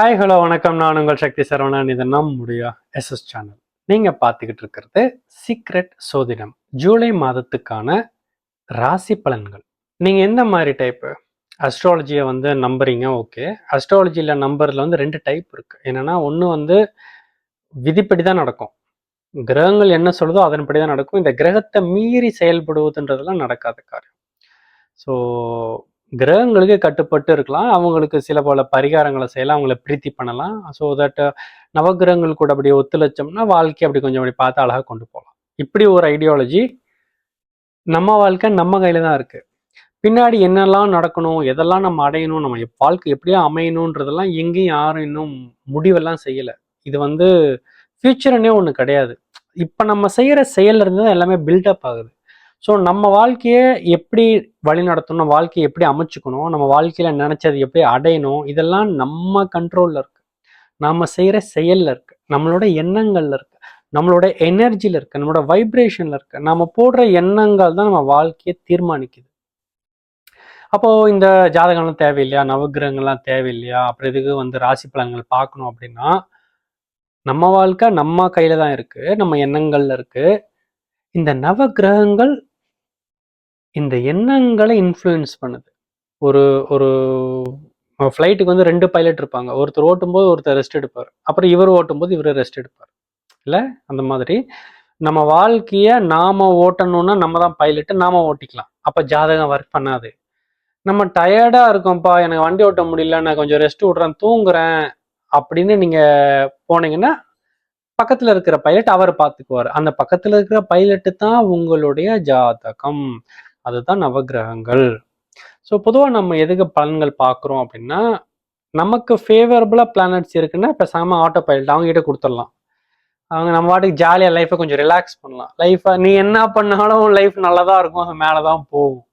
Hi hello வணக்கம். நான் உங்கள் சக்தி சரவணன். இது நம்முடைய எஸ்எஸ் சேனல் நீங்கள் பார்த்துக்கிட்டு இருக்கிறது சீக்ரெட் சோதிடம். ஜூலை மாதத்துக்கான ராசி பலன்கள். நீங்கள் எந்த மாதிரி டைப்பு அஸ்ட்ராலஜியை வந்து நம்புறீங்க ஓகே அஸ்ட்ராலஜியில் நம்பரில் வந்து ரெண்டு டைப் இருக்குது என்னென்னா ஒன்று வந்து விதிப்படி தான் நடக்கும். கிரகங்கள் என்ன சொல்லுதோ அதன்படி தான் நடக்கும். இந்த கிரகத்தை மீறி செயல்படுவதுன்றதெல்லாம் நடக்காத காரியம். ஸோ கிரகங்களுக்கு கட்டுப்பட்டு இருக்கலாம். அவங்களுக்கு சில பல பரிகாரங்களை செய்யலாம். அவங்கள பிரீத்தி பண்ணலாம். ஸோ தட் நவகிரகங்கள் கூட அப்படி ஒத்துழைச்சோம்னா வாழ்க்கை அப்படி கொஞ்சம் அப்படி பார்த்து அழகாக கொண்டு போகலாம். இப்படி ஒரு ஐடியாலஜி நம்ம வாழ்க்கை நம்ம கையில் தான் இருக்குது பின்னாடி என்னெல்லாம் நடக்கணும் எதெல்லாம் நம்ம அடையணும் நம்ம வாழ்க்கை எப்படியோ அமையணுன்றதெல்லாம் எங்கேயும் யாரும் இன்னும் முடிவெல்லாம் செய்யலை. இது வந்து ஃபியூச்சர்னே ஒன்று கிடையாது. இப்போ நம்ம செய்கிற செயல்ல இருந்து தான் எல்லாமே பில்டப் ஆகுது. ஸோ நம்ம வாழ்க்கையை எப்படி வழி நடத்தணும் வாழ்க்கையை எப்படி அமைச்சுக்கணும் நம்ம வாழ்க்கையில் நினைச்சது எப்படி அடையணும் இதெல்லாம் நம்ம கண்ட்ரோலில் இருக்கு. நாம் செய்கிற செயலில் இருக்கு. நம்மளோட எண்ணங்களில் இருக்கு. நம்மளோட எனர்ஜியில் இருக்கு. நம்மளோட வைப்ரேஷனில் இருக்கு. நம்ம போடுற எண்ணங்கள் தான் நம்ம வாழ்க்கையை தீர்மானிக்குது. அப்போது இந்த ஜாதகம்லாம் தேவையில்லையா? நவகிரகங்கள்லாம் தேவையில்லையா? அப்புறம் இதுக்கு வந்து ராசி பலன்கள் பார்க்கணும் அப்படின்னா நம்ம வாழ்க்கை நம்ம கையில் தான் இருக்குது நம்ம எண்ணங்களில் இருக்குது இந்த நவகிரகங்கள் இந்த எண்ணங்களை இன்ஃப்ளூயன்ஸ் பண்ணுது. ஒரு ஒரு ஃப்ளைட்டுக்கு வந்து ரெண்டு பைலட் இருப்பாங்க. ஒருத்தர் ஓட்டும்போது ஒருத்தர் ரெஸ்ட் எடுப்பார். அப்புறம் இவர் ஓட்டும்போது இவர் ரெஸ்ட் எடுப்பார். இல்லை? அந்த மாதிரி. நம்ம வாழ்க்கையை நாம ஓட்டணும்னா நம்ம தான் பைலட்டு நாம ஓட்டிக்கலாம். அப்போ ஜாதகம் ஒர்க் பண்ணாது. நம்ம டயர்டாக இருக்கோம்ப்பா எனக்கு வண்டி ஓட்ட முடியல நான் கொஞ்சம் ரெஸ்ட் விட்றேன் தூங்குறேன் அப்படின்னு நீங்கள் போனீங்கன்னா பக்கத்தில் இருக்கிற பைலட் அவர் பார்த்துக்குவார். அந்த பக்கத்தில் இருக்கிற பைலட்டு தான் உங்களுடைய ஜாதகம். அதுதான் நவகிரகங்கள். ஸோ பொதுவாக நம்ம எதுக்கு பலன்கள் பார்க்குறோம் அப்படின்னா நமக்கு ஃபேவரபுளாக பிளானட்ஸ் இருக்குன்னா பேசாம ஆட்டோ பைலட் அவங்க கிட்ட கொடுத்துடலாம். அவங்க நம்ம வாட்டுக்கு ஜாலியாக லைஃப்பை கொஞ்சம் ரிலாக்ஸ் பண்ணலாம். லைஃப்பை நீ என்ன பண்ணாலும் லைஃப் நல்லா தான் இருக்கும் அது மேலே தான் போகும்.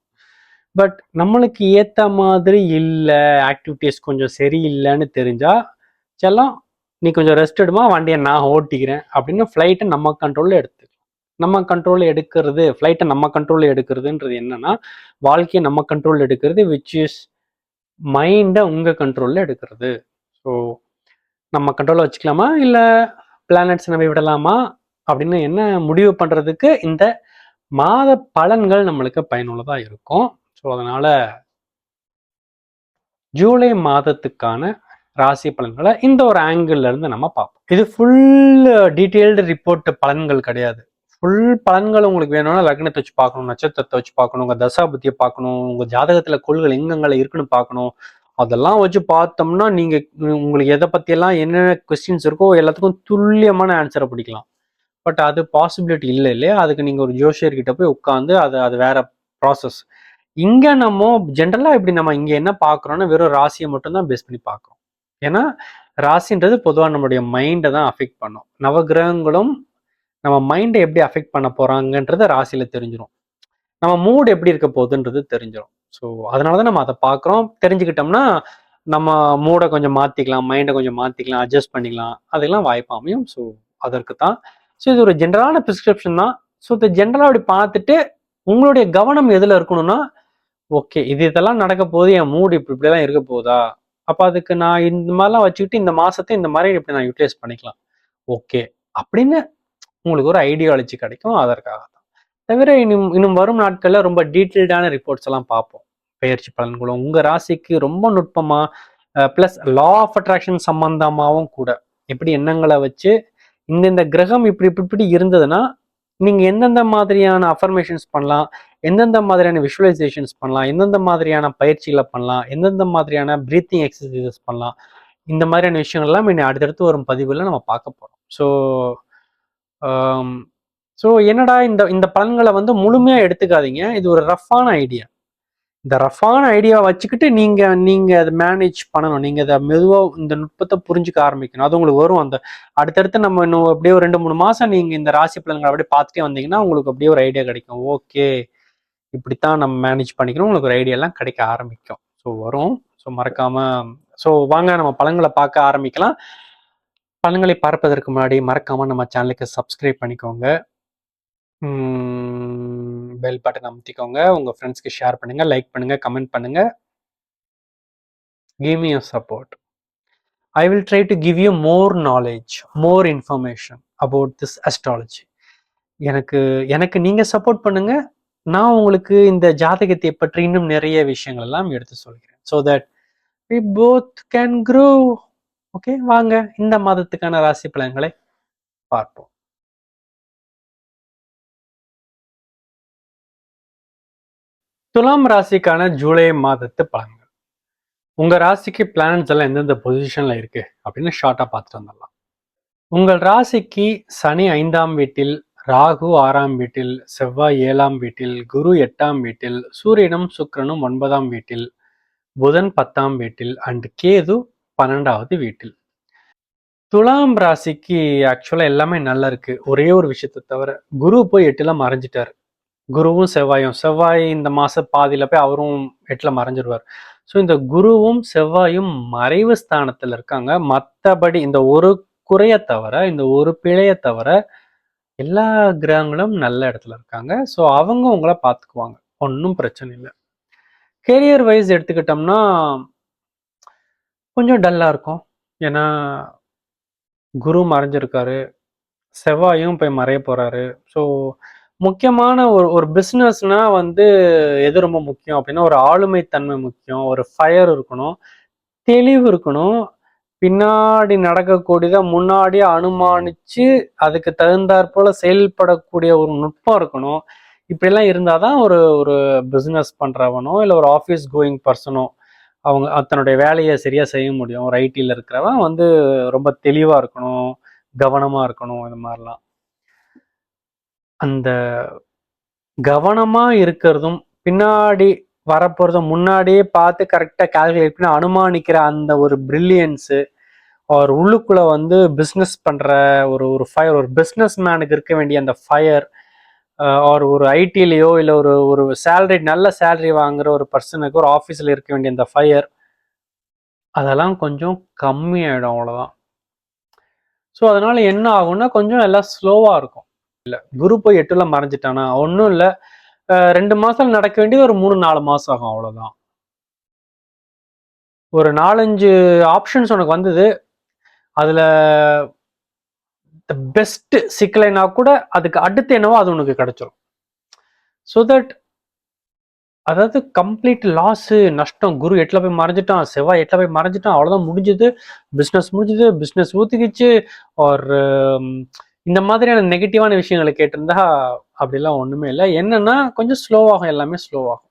பட் நம்மளுக்கு ஏற்ற மாதிரி இல்லை ஆக்டிவிட்டீஸ் கொஞ்சம் சரியில்லைன்னு தெரிஞ்சால் செல்லம் நீ கொஞ்சம் ரெஸ்ட் எடுமா வண்டியை நான் ஓட்டிக்கிறேன் அப்படின்னு ஃப்ளைட்டை நம்ம கண்ட்ரோலில் எடுத்து நம்ம கண்ட்ரோலில் எடுக்கிறது ஃப்ளைட்டை நம்ம கண்ட்ரோலில் எடுக்கிறதுன்றது என்னன்னா வாழ்க்கையை நம்ம கண்ட்ரோல் எடுக்கிறது விச் இஸ் மைண்டை உங்கள் கண்ட்ரோலில் எடுக்கிறது. ஸோ நம்ம கண்ட்ரோலில் வச்சுக்கலாமா? இல்லை பிளானட்ஸ் நம்ம விடலாமா? அப்படின்னு என்ன முடிவு பண்ணுறதுக்கு இந்த மாத பலன்கள் நம்மளுக்கு பயனுள்ளதாக இருக்கும். ஸோ அதனால் ஜூலை மாதத்துக்கான ராசி பலன்களை இந்த ஒரு ஆங்கிள் இருந்து நம்ம பார்ப்போம். இது ஃபுல் டீட்டெயில்டு ரிப்போர்ட் பலன்கள் கிடையாது. ஃபுல் பலன்கள் உங்களுக்கு வேணும்னா லக்னத்தை வச்சு பார்க்கணும் நட்சத்திரத்தை வச்சு பார்க்கணும் உங்கள் தசாபத்தியை பார்க்கணும் உங்கள் ஜாதகத்தில் கொள்கள் எங்கெங்கெல்லாம் இருக்குன்னு பார்க்கணும். அதெல்லாம் வச்சு பார்த்தோம்னா நீங்கள் உங்களுக்கு எதை பற்றியெல்லாம் என்னென்ன கொஸ்டின்ஸ் இருக்கோ எல்லாத்துக்கும் துல்லியமான ஆன்சரை பிடிக்கலாம். பட் அது பாசிபிலிட்டி இல்லை இல்லையா? அதுக்கு நீங்கள் ஒரு ஜோஷியர்கிட்ட போய் உட்காந்து அது அது வேற ப்ராசஸ் இங்கே நம்ம ஜென்ரலாக இப்படி நம்ம இங்கே என்ன பார்க்குறோன்னா வெறும் ராசியை மட்டும்தான் பேஸ் பண்ணி பார்க்குறோம். ஏன்னா ராசின்றது பொதுவாக நம்மளுடைய மைண்டை தான் அஃபெக்ட் பண்ணும். நவகிரகங்களும் நம்ம மைண்டை எப்படி அஃபெக்ட் பண்ண போறாங்கன்றது ராசியில தெரிஞ்சிடும் நம்ம மூட் எப்படி இருக்க போகுதுன்றது தெரிஞ்சிடும் ஸோ அதனால தான் நம்ம அதை பார்க்குறோம் தெரிஞ்சுக்கிட்டோம்னா நம்ம மூடை கொஞ்சம் மாற்றிக்கலாம் மைண்டை கொஞ்சம் மாற்றிக்கலாம் அட்ஜஸ்ட் பண்ணிக்கலாம். அதெல்லாம் வாய்ப்பு அமையும். ஸோ அதற்கு தான் ஸோ இது ஒரு ஜென்ரலான ப்ரிஸ்கிரிப்ஷன் தான். ஸோ இந்த ஜென்ரலாக அப்படி பார்த்துட்டு உங்களுடைய கவனம் எதில் இருக்கணும்னா ஓகே இது இதெல்லாம் நடக்க போது என் மூடு இப்படி இப்படிலாம் இருக்க போதா அப்போ அதுக்கு நான் இந்த மாதிரிலாம் வச்சுக்கிட்டு இந்த மாசத்தை இந்த மாதிரி இப்படி நான் யூட்டிலைஸ் பண்ணிக்கலாம். ஓகே அப்படின்னு உங்களுக்கு ஒரு ஐடியாலஜி கிடைக்கும் அதற்காக தான் தவிர இன்னும் இன்னும் வரும் நாட்களில் ரொம்ப டீட்டெயில்டான ரிப்போர்ட்ஸ் எல்லாம் பார்ப்போம். பயிற்சி பலன்களும். உங்கள் ராசிக்கு ரொம்ப நுட்பமாக ப்ளஸ் லா ஆஃப் அட்ராக்ஷன் சம்பந்தமாகவும் கூட எப்படி எண்ணங்களை வச்சு இந்தந்த கிரகம் இப்படி இப்படி இப்படி இருந்ததுன்னா நீங்கள் எந்தெந்த மாதிரியான அஃபர்மேஷன்ஸ் பண்ணலாம் எந்தெந்த மாதிரியான விஷுவலைசேஷன்ஸ் பண்ணலாம் எந்தெந்த மாதிரியான பயிற்சிகளை பண்ணலாம் எந்தெந்த மாதிரியான ப்ரீத்திங் எக்ஸசைசஸ் பண்ணலாம் இந்த மாதிரியான விஷயங்கள்லாம் இன்னும் அடுத்தடுத்து வரும் பதிவில் நம்ம பார்க்க போகிறோம் ஸோ ஸோ என்னடா இந்த இந்த பலன்களை வந்து முழுமையாக எடுத்துக்காதீங்க. இது ஒரு ரஃப்பான ஐடியா இந்த ரஃப்பான ஐடியாவை வச்சுக்கிட்டு நீங்கள் நீங்கள் அதை மேனேஜ் பண்ணணும். நீங்கள் அதை மெதுவாக இந்த நுட்பத்தை புரிஞ்சுக்க ஆரம்பிக்கணும். அது உங்களுக்கு வரும். அந்த அடுத்தடுத்து நம்ம இன்னும் அப்படியே ஒரு ரெண்டு மூணு மாதம் நீங்கள் இந்த ராசி பலன்களை அப்படியே பார்த்துட்டே வந்தீங்கன்னா உங்களுக்கு அப்படியே ஒரு ஐடியா கிடைக்கும். ஓகே இப்படித்தான் நம்ம மேனேஜ் பண்ணிக்கணும். உங்களுக்கு ஒரு ஐடியாலாம் கிடைக்க ஆரம்பிக்கும். ஸோ வரும். ஸோ மறக்காமல் ஸோ வாங்க நம்ம பழங்களை பார்க்க ஆரம்பிக்கலாம். பழங்களை பார்ப்பதற்கு முன்னாடி மறக்காம நம்ம சேனலுக்கு சப்ஸ்கிரைப் பண்ணிக்கோங்க. பெல் பட்டன் அமுத்திக்கோங்க. உங்க ஃப்ரெண்ட்ஸ்க்கு ஷேர் பண்ணுங்க லைக் பண்ணுங்க கமெண்ட் பண்ணுங்க. Give me your support I will try to give you more knowledge more information about this astrology எனக்கு எனக்கு நீங்க சப்போர்ட் பண்ணுங்க. நான் உங்களுக்கு இந்த ஜாதகத்தை பற்றி இன்னும் நிறைய விஷயங்கள் எல்லாம் எடுத்து சொல்கிறேன். So that we both can grow okay வாங்க. இந்த மாதத்துக்கான ராசி பலன்களை பார்ப்போம். துலாம் ராசிக்கான ஜூலை மாதத்து பலன்கள். உங்க ராசிக்கு பிளானட்ஸ் எல்லாம் எந்தெந்த பொசிஷன்ல இருக்கு அப்படின்னு ஷார்ட்டா பார்த்துட்டு வந்துடலாம். உங்கள் ராசிக்கு சனி ஐந்தாம் வீட்டில் ராகு ஆறாம் வீட்டில் செவ்வாய் ஏழாம் வீட்டில் குரு எட்டாம் வீட்டில் சூரியனும் சுக்கிரனும் ஒன்பதாம் வீட்டில் புதன் பத்தாம் வீட்டில் அண்ட் கேது பன்னெண்டாவது வீட்டில். துலாம் ராசிக்கு ஆக்சுவலா எல்லாமே நல்லா இருக்கு. ஒரே ஒரு விஷயத்தை தவிர குரு போய் எட்டுல மறைஞ்சிட்டாரு. குருவும் செவ்வாயும். செவ்வாய் இந்த மாச பாதியில போய் அவரும் எட்டுல மறைஞ்சிருவார். ஸோ இந்த குருவும் செவ்வாயும் மறைவு ஸ்தானத்தில் இருக்காங்க. மற்றபடி இந்த ஒரு குறைய தவிர இந்த ஒரு பிழைய தவிர எல்லா கிரகங்களும் நல்ல இடத்துல இருக்காங்க. ஸோ அவங்க உங்களை பார்த்துக்குவாங்க. ஒன்றும் பிரச்சனை இல்லை. கெரியர் வைஸ் எடுத்துக்கிட்டோம்னா கொஞ்சம் டல்லாக இருக்கும். ஏன்னா குரு மறைஞ்சிருக்காரு. செவ்வாயும் போய் மறைய போகிறாரு ஸோ முக்கியமான ஒரு ஒரு பிஸ்னஸ்னா வந்து எது ரொம்ப முக்கியம் அப்படின்னா ஒரு ஆளுமை தன்மை முக்கியம். ஒரு ஃபயர் இருக்கணும். தெளிவு இருக்கணும். பின்னாடி நடக்கக்கூடியதை முன்னாடியே அனுமானிச்சு அதுக்கு தகுந்தாற்போல் செயல்படக்கூடிய ஒரு நுட்பம் இருக்கணும். இப்படிலாம் இருந்தால் தான் ஒரு ஒரு பிஸ்னஸ் பண்ணுறவனோ இல்லை ஒரு ஆஃபீஸ் கோயிங் பர்சனோ அவங்க தன்னுடைய வேலையை சரியாக செய்ய முடியும். ஒரு ஐடியில் இருக்கிறவன் வந்து ரொம்ப தெளிவாக இருக்கணும் கவனமாக இருக்கணும் இந்த மாதிரிலாம். அந்த கவனமாக இருக்கிறதும் பின்னாடி வரப்போகிறதும் முன்னாடியே பார்த்து கரெக்டாக கால்குலேட் பண்ணி அனுமானிக்கிற அந்த ஒரு பிரில்லியன்ஸு அவர் உள்ளுக்குள்ளே வந்து பிஸ்னஸ் பண்ணுற ஒரு ஒரு ஃபயர் ஒரு பிஸ்னஸ் மேனுக்கு இருக்க வேண்டிய அந்த ஃபயர் அவர் ஒரு ஐடிலேயோ இல்லை ஒரு ஒரு சேலரி நல்ல சேலரி வாங்குற ஒரு பர்சனுக்கு ஒரு ஆஃபீஸில் இருக்க வேண்டிய இந்த ஃபயர் அதெல்லாம் கொஞ்சம் கம்மியாயிடும் அவ்வளோதான் ஸோ அதனால என்ன ஆகும்னா கொஞ்சம் எல்லாம் ஸ்லோவாக இருக்கும். இல்லை குரு போய் எட்டுல மறைஞ்சிட்டானா? ஒன்றும் இல்லை. ரெண்டு மாதம் நடக்க வேண்டியது ஒரு மூணு நாலு மாதம் ஆகும் அவ்வளோதான் ஒரு நாலஞ்சு ஆப்ஷன்ஸ் உனக்கு வந்தது. அதில் த பெஸ்ட் சிக்கலைனா கூட அதுக்கு அடுத்து என்னவோ அது உனக்கு கிடைச்சிரும். ஸோ தட் அதாவது கம்ப்ளீட் லாஸு நஷ்டம் குரு எட்டில் போய் மறைஞ்சிட்டான் செவ்வாய் எட்டில் போய் மறைஞ்சிட்டான் அவ்வளோதான் முடிஞ்சது. பிஸ்னஸ் முடிஞ்சது பிஸ்னஸ் ஊற்றிக்கிச்சு ஒரு um, இந்த மாதிரியான நெகட்டிவான விஷயங்களை கேட்டிருந்தா அப்படிலாம் ஒன்றுமே இல்லை. என்னன்னா கொஞ்சம் ஸ்லோவாகும் எல்லாமே ஸ்லோவாகும்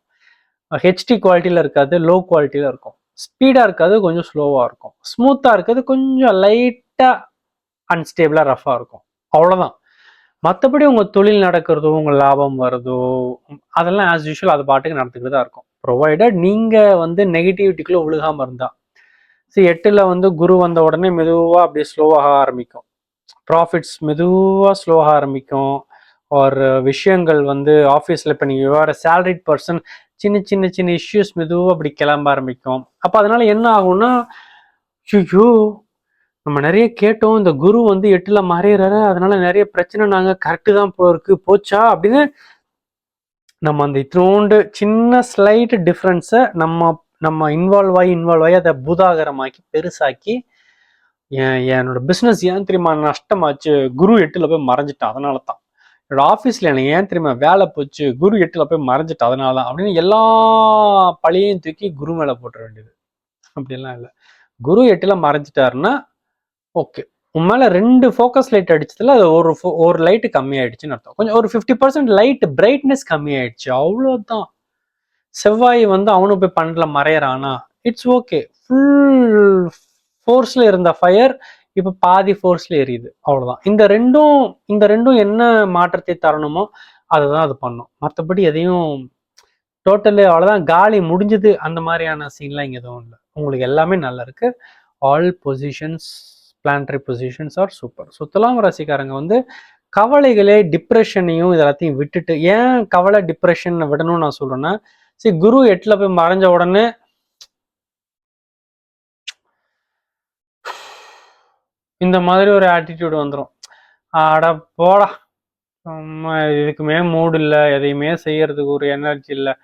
ஹெச்டி குவாலிட்டியில் இருக்காது லோ குவாலிட்டியில் இருக்கும். ஸ்பீடாக இருக்காது கொஞ்சம் ஸ்லோவாக இருக்கும். ஸ்மூத்தாக இருக்கிறது கொஞ்சம் லைட்டாக அன்ஸ்டேபிளாக ரஃபாக இருக்கும். அவ்வளோதான் மற்றபடி உங்கள் தொழில் நடக்கிறதோ உங்கள் லாபம் வருதோ அதெல்லாம் ஆஸ் யூஷுவல் அது பாட்டுக்கு நடந்துக்கிட்டு தான் இருக்கும். ப்ரொவைடட் நீங்கள் வந்து நெகட்டிவிட்டிக்குள்ளே விழுகாமல் இருந்தால் சரி எட்டில் வந்து குரு வந்த உடனே மெதுவாக அப்படியே ஸ்லோவாக ஆரம்பிக்கும். ப்ராஃபிட்ஸ் மெதுவாக ஸ்லோவாக ஆரம்பிக்கும். ஒரு விஷயங்கள் வந்து ஆஃபீஸில் இப்போ நீங்கள் வேறு சேலரிட் பர்சன் சின்ன சின்ன சின்ன இஷ்யூஸ் மெதுவாக அப்படி கிளம்ப ஆரம்பிக்கும். அப்போ அதனால என்ன ஆகும்னா ஐயோ நம்ம நிறைய கேட்டோம் இந்த குரு வந்து எட்டில் மறையிறாரு அதனால நிறைய பிரச்சனை நாங்கள் கரெக்டு தான் போ போச்சா? அப்படின்னு நம்ம அந்த இத்தோண்டு சின்ன ஸ்லைட் டிஃப்ரென்ஸை நம்ம நம்ம இன்வால்வ் ஆகி இன்வால்வ் ஆகி அதை பூதாகரமாக்கி பெருசாக்கி என் என்னோட பிஸ்னஸ் ஏன் தெரியுமா? நஷ்டமாச்சு. குரு எட்டில் போய் மறைஞ்சிட்டேன். அதனால தான். என்னோட ஆஃபீஸில் எனக்கு ஏன் தெரியுமா? வேலை போச்சு. குரு எட்டில் போய் மறைஞ்சிட்டு அதனால தான். அப்படின்னு எல்லா பழியையும் தூக்கி குரு மேலே போட்டுற வேண்டியது. அப்படிலாம் இல்லை. குரு எட்டில் மறைஞ்சிட்டாருன்னா ஓகே உன் மேலே ரெண்டு ஃபோக்கஸ் லைட் அடிச்சதுல அது ஒரு ஒரு லைட்டு கம்மி ஆயிடுச்சுன்னு அர்த்தம். கொஞ்சம் ஒரு ஃபிஃப்டி பர்சன்ட் லைட் பிரைட்னஸ் கம்மி ஆயிடுச்சு அவ்வளோதான் செவ்வாய் வந்து அவனும் போய் பண்ணல மறையறானா? இட்ஸ் ஓகே ஃபுல் ஃபோர்ஸில் இருந்த ஃபயர் இப்போ பாதி ஃபோர்ஸில் எரியுது. அவ்வளோதான் இந்த ரெண்டும் இந்த ரெண்டும் என்ன மாற்றத்தை தரணுமோ அதை தான் அது பண்ணும். மற்றபடி எதையும் டோட்டலு அவ்வளோதான் காலி முடிஞ்சது அந்த மாதிரியான சீன்லாம் இங்கே எதுவும் இல்லை. உங்களுக்கு எல்லாமே நல்லா இருக்கு. All positions planetary positions are super so துலாம் ராசிக்காரங்க வந்து கவலைகளே டிப்ரெஷனையும் இதெல்லாத்தையும் விட்டுட்டு ஏன் கவலை டிப்ரெஷன் விடணும்னு நான் சொல்றேன்னா சரி குரு எட்டில் போய் மறைஞ்ச உடனே இந்த மாதிரி ஒரு ஆட்டிடியூடு வந்துடும் அட போடா இதுக்குமே மூடு இல்லை எதையுமே செய்யறதுக்கு ஒரு எனர்ஜி இல்லை.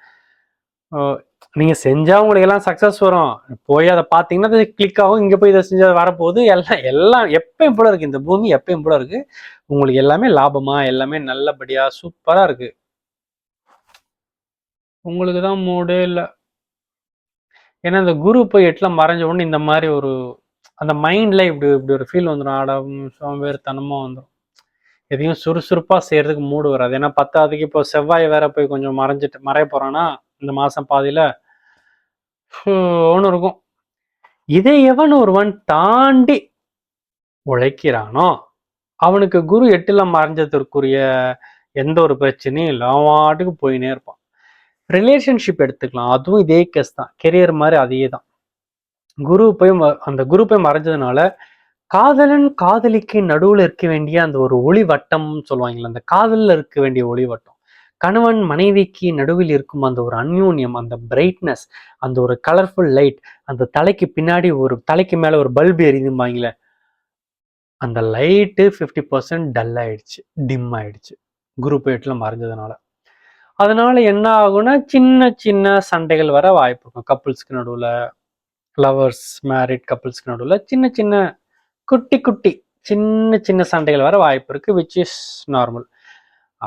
நீங்க செஞ்சா உங்களுக்கு எல்லாம் சக்ஸஸ் வரும். போய் அதை பார்த்தீங்கன்னா அது கிளிக் ஆகும். இங்க போய் இதை செஞ்சால் வரப்போகுது. எல்லாம் எல்லாம் எப்பயும் போல இருக்கு. இந்த பூமி எப்பயும் போல இருக்கு. உங்களுக்கு எல்லாமே லாபமா எல்லாமே நல்லபடியா சூப்பரா இருக்கு. உங்களுக்கு தான் மூடே இல்லை. ஏன்னா இந்த குரு போய் எட்டுல மறைஞ்ச உடனே இந்த மாதிரி ஒரு அந்த மைண்ட்ல இப்படி இப்படி ஒரு ஃபீல் வந்துடும் ஆட சோம்பேறித்தனமா வந்துடும் எதையும் சுறுசுறுப்பா செய்யறதுக்கு மூடு வராது. ஏன்னா பத்தாவதுக்கு இப்போ செவ்வாய் வேற போய் கொஞ்சம் மறைஞ்சிட்டு மறைய போறான்னா இந்த மாசம் பாதியில் ஒன்று இருக்கும். இதை எவன் ஒருவன் தாண்டி உழைக்கிறானோ அவனுக்கு குரு எட்டுல மறைஞ்சதற்குரிய எந்த ஒரு பிரச்சனையும் இல்லை அவன் வாட்டுக்கு போயினே இருப்பான். ரிலேஷன்ஷிப் எடுத்துக்கலாம். அதுவும் இதே கேஸ் தான். கெரியர் மாதிரி அதே தான். குரு போய் அந்த குரு போய் மறைஞ்சதுனால காதலன் காதலிக்கு நடுவுல இருக்க வேண்டிய அந்த ஒரு ஒளி வட்டம் சொல்லுவாங்கல்ல அந்த காதலில் இருக்க வேண்டிய ஒளி வட்டம் கணவன் மனைவிக்கு நடுவில் இருக்கும் அந்த ஒரு அந்யூன்யம் அந்த பிரைட்னஸ் அந்த ஒரு கலர்ஃபுல் லைட் அந்த தலைக்கு பின்னாடி ஒரு தலைக்கு மேல ஒரு பல்பு எரியுதும்பாங்களே அந்த லைட்டு ஃபிஃப்டி பர்சன்ட் டல் ஆயிடுச்சு டிம் ஆயிடுச்சு. குரூப் போயிட்டுல மறைஞ்சதுனால. அதனால என்ன ஆகும்னா சின்ன சின்ன சண்டைகள் வர வாய்ப்பு இருக்கும். கப்புள்ஸ்க்கு நடுவில் லவர்ஸ் மேரிட் கப்புள்ஸ்க்கு நடுவில் சின்ன சின்ன குட்டி குட்டி சின்ன சின்ன சண்டைகள் வர வாய்ப்பு இருக்கு விச் இஸ் நார்மல்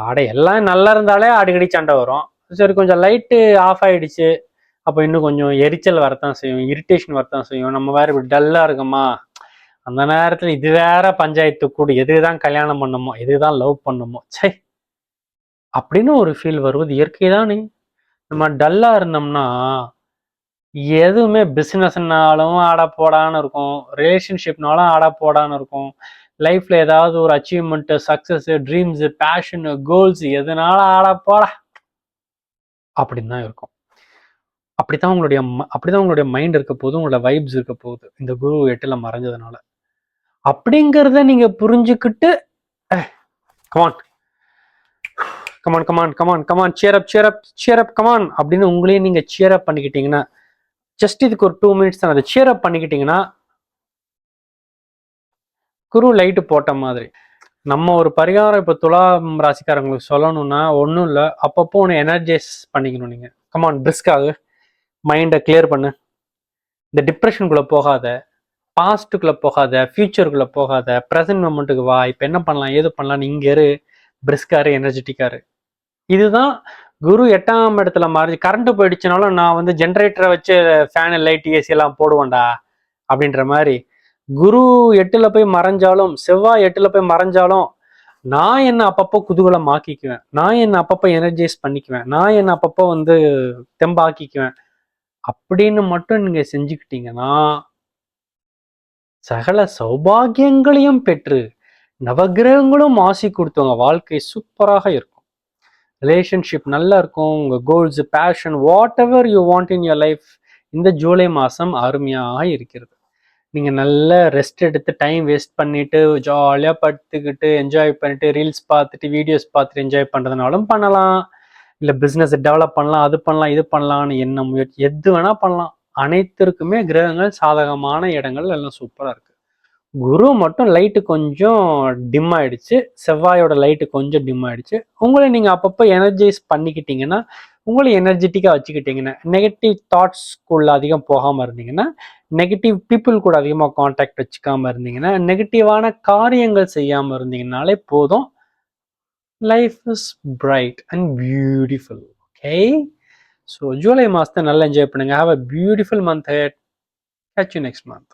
ஆடை எல்லாம் நல்லா இருந்தாலே அடிக்கடி சண்டை வரும். சரி கொஞ்சம் லைட்டு ஆஃப் ஆயிடுச்சு. அப்போ இன்னும் கொஞ்சம் எரிச்சல் வரத்தான் செய்யும் இரிட்டேஷன் வரத்தான் செய்யும். நம்ம வேற இப்படி டல்லாக இருக்குமா? அந்த நேரத்தில் இது வேற பஞ்சாயத்து கூடு. எதுதான் கல்யாணம் பண்ணணுமோ எது தான் லவ் பண்ணுமோ? சை அப்படின்னு ஒரு ஃபீல் வருவது இயற்கை தானே. நம்ம டல்லா இருந்தோம்னா எதுவுமே பிஸ்னஸ்னாலும் ஆட போடான்னு இருக்கும். ரிலேஷன்ஷிப்னாலும் ஆட போடான்னு இருக்கும். லைஃப்பில் ஏதாவது ஒரு achievement success dreams passion goals எதனால ஆட அப்படின்னு தான் இருக்கும். அப்படித்தான் உங்களுடைய ம- அப்படிதான் உங்களுடைய மைண்ட் இருக்க போகுது உங்களோட வைப்ஸ் இருக்க போகுது. இந்த குரு எட்டில் மறைஞ்சதுனால. அப்படிங்கிறத நீங்க புரிஞ்சுக்கிட்டு come on come on come on come on come on cheer up cheer up cheer up come on அப்படின்னு உங்களையே நீங்கள் சேரப் பண்ணிக்கிட்டீங்கன்னா ஜஸ்ட் இதுக்கு ஒரு டூ மினிட்ஸ் தான். அதை சேரப் பண்ணிக்கிட்டீங்கன்னா குரு லைட்டு போட்ட மாதிரி. நம்ம ஒரு பரிகாரம் இப்போ துலாம் ராசிக்காரங்களுக்கு சொல்லணும்னா ஒன்றும் இல்லை. அப்பப்போ ஒன்று எனர்ஜைஸ் பண்ணிக்கணும் நீங்கள் கமான் பிரிஸ்காகு மைண்டை கிளியர் பண்ணு. இந்த டிப்ரெஷனுக்குள்ளே போகாத. பாஸ்ட்டுக்குள்ளே போகாத. ஃப்யூச்சருக்குள்ளே போகாத. ப்ரெசன்ட் மூமெண்ட்டுக்கு வா. இப்போ என்ன பண்ணலாம்? ஏது பண்ணலாம்? இங்கே இரு. பிரிஸ்காரு எனர்ஜெட்டிக்காரு இதுதான் குரு எட்டாம் இடத்துல மாறி கரண்ட் போயிடுச்சுனாலும் நான் வந்து ஜென்ரேட்டரை வச்சு ஃபேனு லைட் ஏசி எல்லாம் போடுவேன்டா. அப்படின்ற மாதிரி குரு எட்டுல போய் மறைஞ்சாலும் செவ்வாய் எட்டுல போய் மறைஞ்சாலும் நான் என்ன அப்பப்போ குதூகலம் ஆக்கிக்குவேன் நான் என்ன அப்பப்போ எனர்ஜைஸ் பண்ணிக்குவேன். நான் என்ன அப்பப்போ வந்து தெம்பாக்கிக்குவேன். அப்படின்னு மட்டும் நீங்க செஞ்சுக்கிட்டீங்கன்னா சகல சௌபாகியங்களையும் பெற்று நவகிரகங்களும் ஆசி கொடுத்தவங்க வாழ்க்கை சூப்பராக இருக்கும். ரிலேஷன்ஷிப் நல்லா இருக்கும். உங்க goals passion whatever you want in your life இந்த ஜூலை மாசம் அருமையாக இருக்கிறது. நீங்கள் நல்ல ரெஸ்ட் எடுத்து டைம் வேஸ்ட் பண்ணிட்டு ஜாலியாக படுத்துக்கிட்டு என்ஜாய் பண்ணிட்டு ரீல்ஸ் பார்த்துட்டு வீடியோஸ் பார்த்துட்டு என்ஜாய் பண்ணுறதுனாலும் பண்ணலாம். இல்லை பிஸ்னஸ் டெவலப் பண்ணலாம் அது பண்ணலாம் இது பண்ணலாம்னு என்ன முயற்சி எது வேணால் பண்ணலாம். அனைத்திற்குமே கிரகங்கள் சாதகமான இடங்கள் எல்லாம் சூப்பராக இருக்குது குரு மட்டும் லைட்டு கொஞ்சம் டிம் ஆயிடுச்சு. செவ்வாயோட லைட்டு கொஞ்சம் டிம் ஆயிடுச்சு. உங்களை நீங்கள் அப்பப்போ எனர்ஜைஸ் பண்ணிக்கிட்டீங்கன்னா உங்களை எனர்ஜெட்டிக்காக வச்சுக்கிட்டீங்கன்னா நெகட்டிவ் தாட்ஸ்க்குள்ளே அதிகம் போகாமல் இருந்தீங்கன்னா நெகட்டிவ் பீப்புள் கூட அதிகமாக காண்டாக்ட் வச்சுக்காம இருந்தீங்கன்னா நெகட்டிவான காரியங்கள் செய்யாமல் இருந்தீங்கனாலே போதும். Life is bright and beautiful okay so July மாதத்தை நல்லா என்ஜாய் பண்ணுங்கள் have a beautiful month head catch you next month